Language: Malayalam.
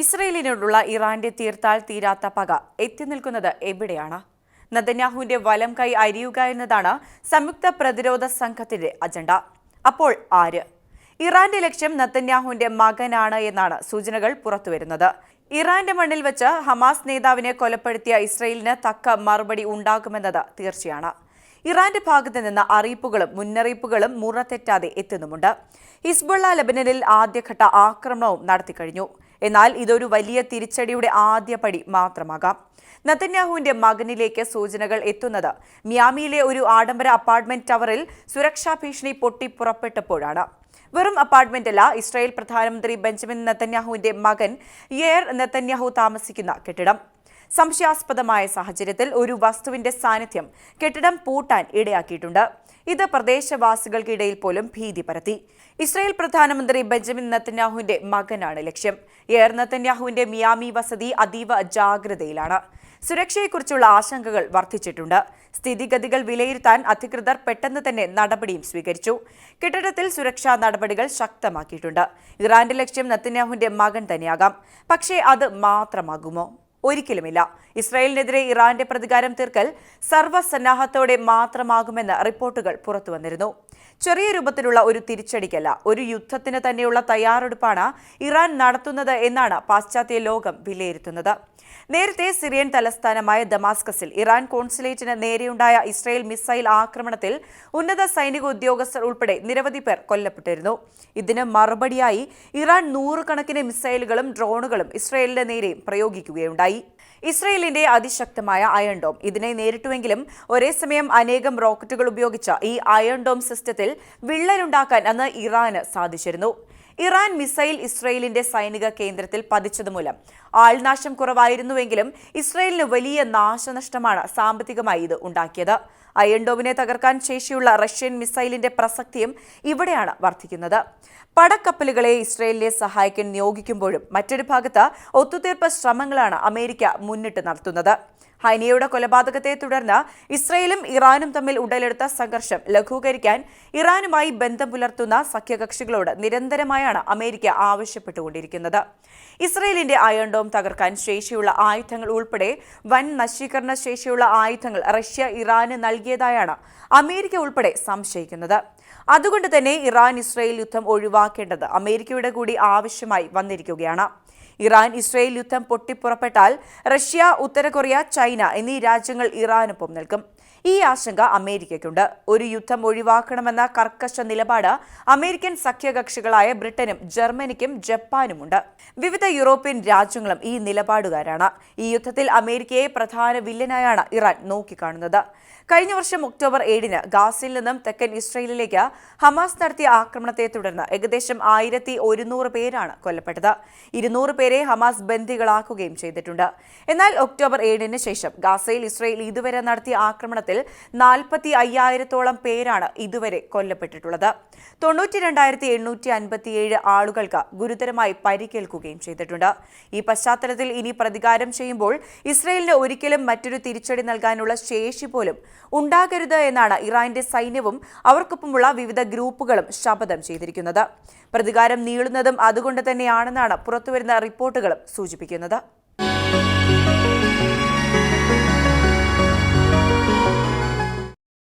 ഇസ്രയേലിനോടുള്ള ഇറാന്റെ തീർത്താൽ തീരാത്ത പക എത്തി നിൽക്കുന്നത് എവിടെയാണ്? നദന്യാഹുവിന്റെ വലം കൈ അരിയുക എന്നതാണ് സംയുക്ത പ്രതിരോധ സംഘത്തിന്റെ അജണ്ട. അപ്പോൾ ആര്? ഇറാന്റെ ലക്ഷ്യം നത്തന്യാഹുവിന്റെ മകനാണ് എന്നാണ് സൂചനകൾ പുറത്തുവരുന്നത്. ഇറാന്റെ മണ്ണിൽ വെച്ച് ഹമാസ് നേതാവിനെ കൊലപ്പെടുത്തിയ ഇസ്രയേലിന് തക്ക മറുപടി ഉണ്ടാകുമെന്നത് തീർച്ചയാണ്. ഇറാന്റെ ഭാഗത്ത് നിന്ന് അറിയിപ്പുകളും മുന്നറിയിപ്പുകളും മുറതെറ്റാതെ എത്തുന്നുമുണ്ട്. ഹിസ്ബുള്ള ലബനനിൽ ആദ്യഘട്ട ആക്രമണവും നടത്തിക്കഴിഞ്ഞു. എന്നാൽ ഇതൊരു വലിയ തിരിച്ചടിയുടെ ആദ്യപടി മാത്രമാകാം. നത്തന്യാഹുവിന്റെ മകനിലേക്ക് സൂചനകൾ എത്തുന്നത് മിയാമിയിലെ ഒരു ആഡംബര അപ്പാർട്ട്മെന്റ് ടവറിൽ സുരക്ഷാ ഭീഷണി പൊട്ടിപ്പുറപ്പെട്ടപ്പോഴാണ് വെറും അപ്പാർട്ട്മെന്റല്ല ഇസ്രായേൽ പ്രധാനമന്ത്രി ബെഞ്ചമിൻ നെത്തന്യാഹുവിന്റെ മകൻ യേർ നെത്തന്യാഹു താമസിക്കുന്ന കെട്ടിടം. സംശയാസ്പദമായ സാഹചര്യത്തിൽ ഒരു വസ്തുവിന്റെ സാന്നിധ്യം കെട്ടിടം പൂട്ടാൻ ഇടയാക്കിയിട്ടുണ്ട്. ഇത് പ്രദേശവാസികൾക്കിടയിൽ പോലും ഭീതി പരത്തി. ഇസ്രായേൽ പ്രധാനമന്ത്രി ബെഞ്ചമിൻ നത്തന്യാഹുവിന്റെ മകനാണ് ലക്ഷ്യം. എയർ നത്തന്യാഹുവിന്റെ മിയാമി വസതി അതീവ ജാഗ്രതയിലാണ്. സുരക്ഷയെക്കുറിച്ചുള്ള ആശങ്കകൾ വർദ്ധിച്ചിട്ടുണ്ട്. സ്ഥിതിഗതികൾ വിലയിരുത്താൻ അധികൃതർ പെട്ടെന്ന് തന്നെ നടപടിയും സ്വീകരിച്ചു. കെട്ടിടത്തിൽ സുരക്ഷാ നടപടികൾ ശക്തമാക്കിയിട്ടുണ്ട്. ഇറാന്റെ ലക്ഷ്യം നത്തന്യാഹുവിന്റെ മകൻ തന്നെയാകാം. പക്ഷേ അത് മാത്രമാകുമോ? ഒരിക്കലുമില്ല. ഇസ്രായേലിനെതിരെ ഇറാന്റെ പ്രതികാരം തീർക്കൽ സർവസന്നാഹത്തോടെ മാത്രമാകുമെന്ന് റിപ്പോർട്ടുകൾ പുറത്തുവന്നിരുന്നു. ചെറിയ രൂപത്തിലുള്ള ഒരു തിരിച്ചടിക്കല്ല ഒരു യുദ്ധത്തിന് തന്നെയുള്ള തയ്യാറെടുപ്പാണ് ഇറാൻ നടത്തുന്നത് എന്നാണ് പാശ്ചാത്യ ലോകം വിലയിരുത്തുന്നത്. നേരത്തെ സിറിയൻ തലസ്ഥാനമായ ദമാസ്കസിൽ ഇറാൻ കോൺസുലേറ്റിന് നേരെയുണ്ടായ ഇസ്രായേൽ മിസൈൽ ആക്രമണത്തിൽ ഉന്നത സൈനിക ഉദ്യോഗസ്ഥർ ഉൾപ്പെടെ നിരവധി പേർ കൊല്ലപ്പെട്ടിരുന്നു. ഇതിന് മറുപടിയായി ഇറാൻ നൂറുകണക്കിന് മിസൈലുകളും ഡ്രോണുകളും ഇസ്രായേലിന്റെ നേരെയും പ്രയോഗിക്കുകയുണ്ടായി. ഇസ്രയേലിന്റെ അതിശക്തമായ അയൺ ഡോം ഇതിനെ നേരിട്ടുവെങ്കിലും ഒരേ സമയം അനേകം റോക്കറ്റുകൾ ഉപയോഗിച്ച ഈ അയൺ ഡോം സിസ്റ്റത്തിൽ വിള്ളലുണ്ടാക്കാൻ അന്ന് ഇറാന് സാധിച്ചിരുന്നു. ഇറാൻ മിസൈൽ ഇസ്രയേലിന്റെ സൈനിക കേന്ദ്രത്തിൽ പതിച്ചതുമൂലം ആൾനാശം കുറവായിരുന്നുവെങ്കിലും ഇസ്രയേലിന് വലിയ നാശനഷ്ടമാണ് സാമ്പത്തികമായി ഇത് ഉണ്ടാക്കിയത്. അയൺഡോമിനെ തകർക്കാൻ ശേഷിയുള്ള റഷ്യൻ മിസൈലിന്റെ പ്രസക്തിയും ഇവിടെയാണ് വർദ്ധിക്കുന്നത്. പടക്കപ്പലുകളെ ഇസ്രയേലിനെ സഹായിക്കാൻ നിയോഗിക്കുമ്പോഴും മറ്റൊരു ഭാഗത്ത് ഒത്തുതീർപ്പ് ശ്രമങ്ങളാണ് അമേരിക്ക മുന്നിട്ട് നടത്തുന്നത്. ഹൈനിയയുടെ കൊലപാതകത്തെ തുടർന്ന് ഇസ്രയേലും ഇറാനും തമ്മിൽ ഉടലെടുത്ത സംഘർഷം ലഘൂകരിക്കാൻ ഇറാനുമായി ബന്ധം പുലർത്തുന്ന സഖ്യകക്ഷികളോട് നിരന്തരമായാണ് അമേരിക്ക ആവശ്യപ്പെട്ടുകൊണ്ടിരിക്കുന്നത്. ഇസ്രയേലിന്റെ അയൺഡോം തകർക്കാൻ ശേഷിയുള്ള ആയുധങ്ങൾ ഉൾപ്പെടെ വൻ നശീകരണ ശേഷിയുള്ള ആയുധങ്ങൾ റഷ്യ ഇറാന് നൽകിയതായാണ് അമേരിക്ക ഉൾപ്പെടെ സംശയിക്കുന്നത്. അതുകൊണ്ട് തന്നെ ഇറാൻ ഇസ്രയേൽ യുദ്ധം ഒഴിവാക്കേണ്ടത് അമേരിക്കയുടെ കൂടി ആവശ്യമായി വന്നിരിക്കുകയാണ്. ഇറാൻ ഇസ്രയേൽ യുദ്ധം പൊട്ടിപ്പുറപ്പെട്ടാൽ റഷ്യ ഉത്തര കൊറിയ ചൈന എന്നീ രാജ്യങ്ങൾ ഇറാനൊപ്പം നിൽക്കും. ഈ ആശങ്ക അമേരിക്കയ്ക്കുണ്ട്. ഒരു യുദ്ധം ഒഴിവാക്കണമെന്ന കർക്കശ നിലപാട് അമേരിക്കൻ സഖ്യകക്ഷികളായ ബ്രിട്ടനും ജർമ്മനിക്കും ജപ്പാനുമുണ്ട്. വിവിധ യൂറോപ്യൻ രാജ്യങ്ങളും ഈ നിലപാടുകാരാണ്. ഈ യുദ്ധത്തിൽ അമേരിക്കയെ പ്രധാന വില്ലനായാണ് ഇറാൻ നോക്കിക്കാണുന്നത്. കഴിഞ്ഞ വർഷം ഒക്ടോബർ ഏഴിന് ഗാസിൽ നിന്നും തെക്കൻ ഇസ്രയേലിലേക്ക് ഹമാസ് നടത്തിയ ആക്രമണത്തെ തുടർന്ന് ഏകദേശം ആയിരത്തി ഒരുന്നൂറ് പേരാണ് കൊല്ലപ്പെട്ടത്. ഇരുന്നൂറ് പേരെ ഹമാസ് ബന്ദികളാക്കുകയും ചെയ്തിട്ടുണ്ട്. എന്നാൽ ഒക്ടോബർ ഏഴിന് ശേഷം ഗാസയിൽ ഇസ്രയേൽ ഇതുവരെ നടത്തിയ ആക്രമണത്തിൽ നാൽപ്പത്തി അയ്യായിരത്തോളം പേരാണ് ഇതുവരെ കൊല്ലപ്പെട്ടിട്ടുള്ളത്. തൊണ്ണൂറ്റി രണ്ടായിരത്തി എണ്ണൂറ്റി അൻപത്തിയേഴ് ആളുകൾക്ക് ഗുരുതരമായി പരിക്കേൽക്കുകയും ചെയ്തിട്ടുണ്ട്. ഈ പശ്ചാത്തലത്തിൽ ഇനി പ്രതികാരം ചെയ്യുമ്പോൾ ഇസ്രയേലിന് ഒരിക്കലും മറ്റൊരു തിരിച്ചടി നൽകാനുള്ള ശേഷി പോലും ഉണ്ടാകരുത് എന്നാണ് ഇറാന്റെ സൈന്യവും അവർക്കൊപ്പമുള്ള വിവിധ ഗ്രൂപ്പുകളും ശപഥം ചെയ്തിരിക്കുന്നത്. പ്രതികാരം നീളുന്നതും അതുകൊണ്ട് തന്നെയാണെന്നാണ് പുറത്തുവരുന്ന റിപ്പോർട്ടുകളും സൂചിപ്പിക്കുന്നത്.